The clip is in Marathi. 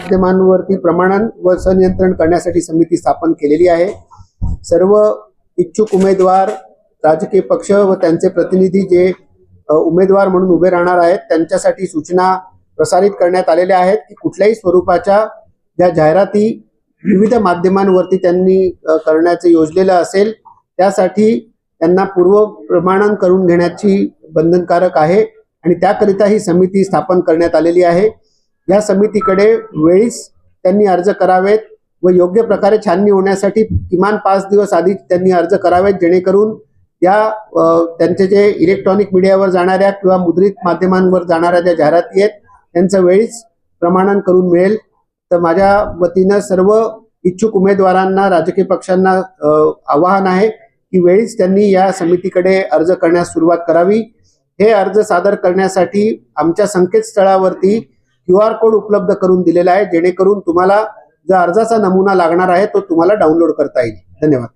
माध्यमांवरती प्रमाणन व संनियंत्रण करण्यासाठी समिती स्थापन केलेली आहे. सर्व इच्छुक उमेदवार राजकीय पक्ष व त्यांचे प्रतिनिधी जे उमेदवार म्हणून उभे राहणार आहेत त्यांच्यासाठी सूचना प्रसारित करण्यात आलेल्या आहेत की कुठल्याही स्वरूपाच्या ज्या जाहिराती विविध माध्यमांवरती त्यांनी करण्याचं योजलेलं असेल त्यासाठी त्यांना पूर्व प्रमाणन करून घेण्याची बंधनकारक आहे आणि त्याकरिता ही समिती स्थापन करण्यात आलेली आहे. या समितीकडे वेळीच त्यांनी अर्ज करावेत व योग्य प्रकारे छाननी होण्यासाठी किमान पाच दिवस आधी त्यांनी अर्ज करावेत जेणेकरून या त्यांचे जे इलेक्ट्रॉनिक मीडियावर जाणाऱ्या किंवा मुद्रित माध्यमांवर जाणाऱ्या ज्या जाहिराती आहेत त्यांचं वेळीच प्रमाणन करून मिळेल. तर माझ्या वतीनं सर्व इच्छुक उमेदवारांना राजकीय पक्षांना आवाहन आहे की वेळीच त्यांनी या समितीकडे अर्ज करण्यास सुरुवात करावी. हे अर्ज सादर करण्यासाठी आमच्या संकेतस्थळावरती क्यू आर कोड उपलब्ध करून दिलेला आहे जेणेकरून तुम्हाला जो अर्जाचा नमुना लागणार आहे तो तुम्हाला डाउनलोड करता येईल. धन्यवाद.